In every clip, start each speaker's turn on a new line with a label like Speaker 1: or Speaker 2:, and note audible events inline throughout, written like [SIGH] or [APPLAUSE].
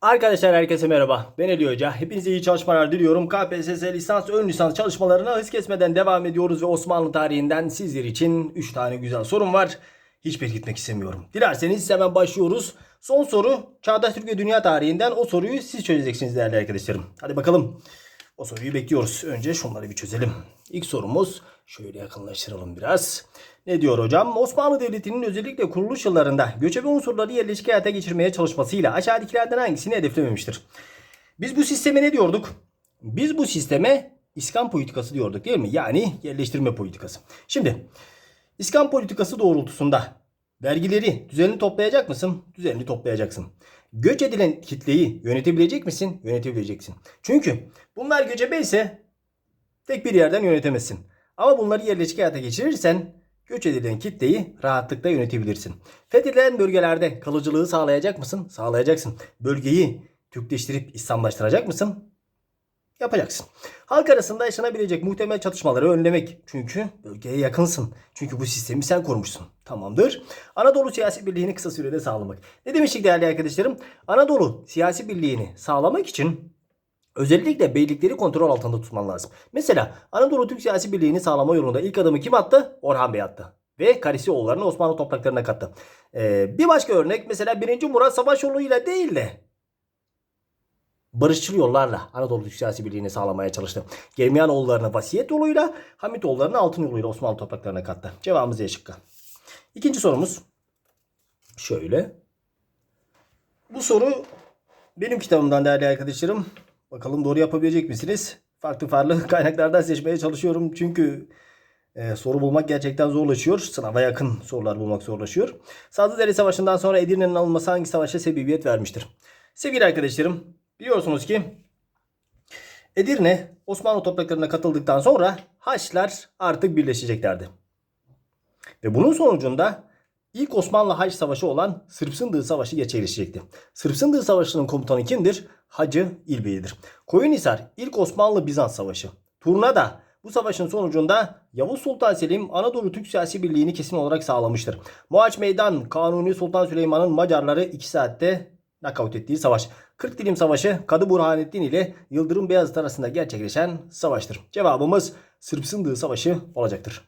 Speaker 1: Arkadaşlar herkese merhaba. Ben Ali Hoca. Hepinize iyi çalışmalar diliyorum. KPSS lisans ön lisans çalışmalarına hız kesmeden devam ediyoruz ve Osmanlı tarihinden sizler için 3 tane güzel sorum var. Hiçbir gitmek istemiyorum. Dilerseniz hemen başlıyoruz. Son soru Çağdaş Türk ve Dünya tarihinden o soruyu siz çözeceksiniz değerli arkadaşlarım. Hadi bakalım. O soruyu bekliyoruz. Önce şunları bir çözelim. İlk sorumuz şöyle yakınlaştıralım biraz. Ne diyor hocam? Osmanlı Devleti'nin özellikle kuruluş yıllarında göçebe unsurları yerleşik hayata geçirmeye çalışmasıyla aşağıdakilerden hangisini hedeflememiştir? Biz bu sisteme ne diyorduk? Biz bu sisteme İskan politikası diyorduk değil mi? Yani yerleştirme politikası. Şimdi İskan politikası doğrultusunda vergileri düzenli toplayacak mısın? Düzenli toplayacaksın. Göç edilen kitleyi yönetebilecek misin? Yönetebileceksin. Çünkü bunlar göçebe ise tek bir yerden yönetemezsin. Ama bunları yerleşik hayata geçirirsen göç edilen kitleyi rahatlıkla yönetebilirsin. Fethedilen bölgelerde kalıcılığı sağlayacak mısın? Sağlayacaksın. Bölgeyi Türkleştirip İslamlaştıracak mısın? Yapacaksın. Halk arasında yaşanabilecek muhtemel çatışmaları önlemek. Çünkü bölgeye yakınsın. Çünkü bu sistemi sen kurmuşsun. Tamamdır. Anadolu siyasi birliğini kısa sürede sağlamak. Ne demiştik değerli arkadaşlarım? Anadolu siyasi birliğini sağlamak için özellikle beylikleri kontrol altında tutman lazım. Mesela Anadolu Türk siyasi birliğini sağlama yolunda ilk adımı kim attı? Orhan Bey attı. Ve Karisi oğullarını Osmanlı topraklarına kattı. Ee, bir başka örnek mesela 1. Murat savaş yoluyla değil de barışçıl yollarla Anadolu Türk siyasi birliğini sağlamaya çalıştı. Germiyanoğullarını vasiyet yoluyla, Hamitoğullarını altın yoluyla Osmanlı topraklarına kattı. Cevabımız E şıkkı. İkinci sorumuz şöyle. Bu soru benim kitabımdan değerli arkadaşlarım. Bakalım doğru yapabilecek misiniz? Farklı farklı [LAUGHS] kaynaklardan seçmeye çalışıyorum. Çünkü e, soru bulmak gerçekten zorlaşıyor. Sınava yakın sorular bulmak zorlaşıyor. Sazlıdere Savaşı'ndan sonra Edirne'nin alınması hangi savaşa sebebiyet vermiştir? Sevgili arkadaşlarım biliyorsunuz ki Edirne Osmanlı topraklarına katıldıktan sonra Haçlar artık birleşeceklerdi. Ve bunun sonucunda ilk Osmanlı Haç Savaşı olan Sırp Sındığı Savaşı gerçekleşecekti. Sırp Sındığı Savaşı'nın komutanı kimdir? Hacı İlbeyli'dir. Koyunhisar ilk Osmanlı Bizans Savaşı. Turnada bu savaşın sonucunda Yavuz Sultan Selim Anadolu Türk siyasi birliğini kesin olarak sağlamıştır. Muaç Meydan Kanuni Sultan Süleyman'ın Macarları 2 saatte nakavt ettiği savaş. 40 Dilim Savaşı Kadı Burhanettin ile Yıldırım Beyazıt arasında gerçekleşen savaştır. Cevabımız Sırp Sındığı Savaşı olacaktır.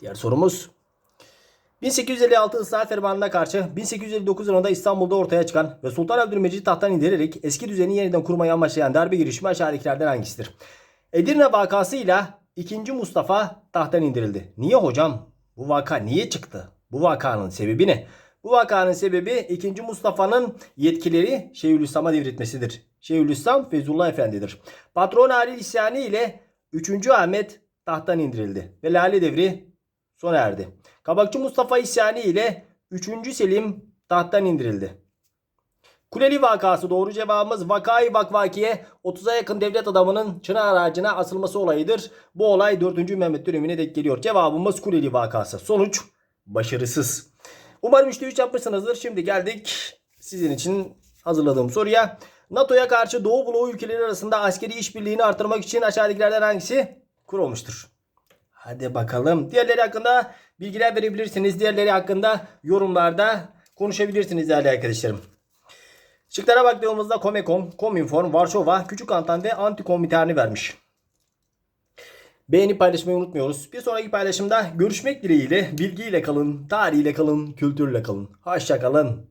Speaker 1: Diğer sorumuz 1856 ıslahat fermanına karşı 1859 yılında İstanbul'da ortaya çıkan ve Sultan Abdülmecid tahttan indirerek eski düzeni yeniden kurmayı amaçlayan darbe girişimi aşağıdakilerden hangisidir? Edirne vakasıyla 2. Mustafa tahttan indirildi. Niye hocam? Bu vaka niye çıktı? Bu vakanın sebebi ne? Bu vakanın sebebi 2. Mustafa'nın yetkileri Şeyhülislam'a devretmesidir. Şeyhülislam Feyzullah Efendi'dir. Patron Halil isyanı ile 3. Ahmet tahttan indirildi ve Lale devri sona erdi. Kabakçı Mustafa isyanı ile 3. Selim tahttan indirildi. Kuleli vakası doğru cevabımız vakayı vakvakiye 30'a yakın devlet adamının çınar ağacına asılması olayıdır. Bu olay 4. Mehmet dönemine denk geliyor. Cevabımız Kuleli vakası. Sonuç başarısız. Umarım 3'te 3 yapmışsınızdır. Şimdi geldik sizin için hazırladığım soruya. NATO'ya karşı Doğu bloğu ülkeleri arasında askeri işbirliğini artırmak için aşağıdakilerden hangisi kurulmuştur? Hadi bakalım. Diğerleri hakkında bilgiler verebilirsiniz. Diğerleri hakkında yorumlarda konuşabilirsiniz değerli arkadaşlarım. Şıklara baktığımızda Comecon, Cominform, Varşova, Küçük Antan ve Antikomintern'i vermiş. Beğeni paylaşmayı unutmuyoruz. Bir sonraki paylaşımda görüşmek dileğiyle bilgiyle kalın, tarihiyle kalın, kültürle kalın. Hoşça kalın.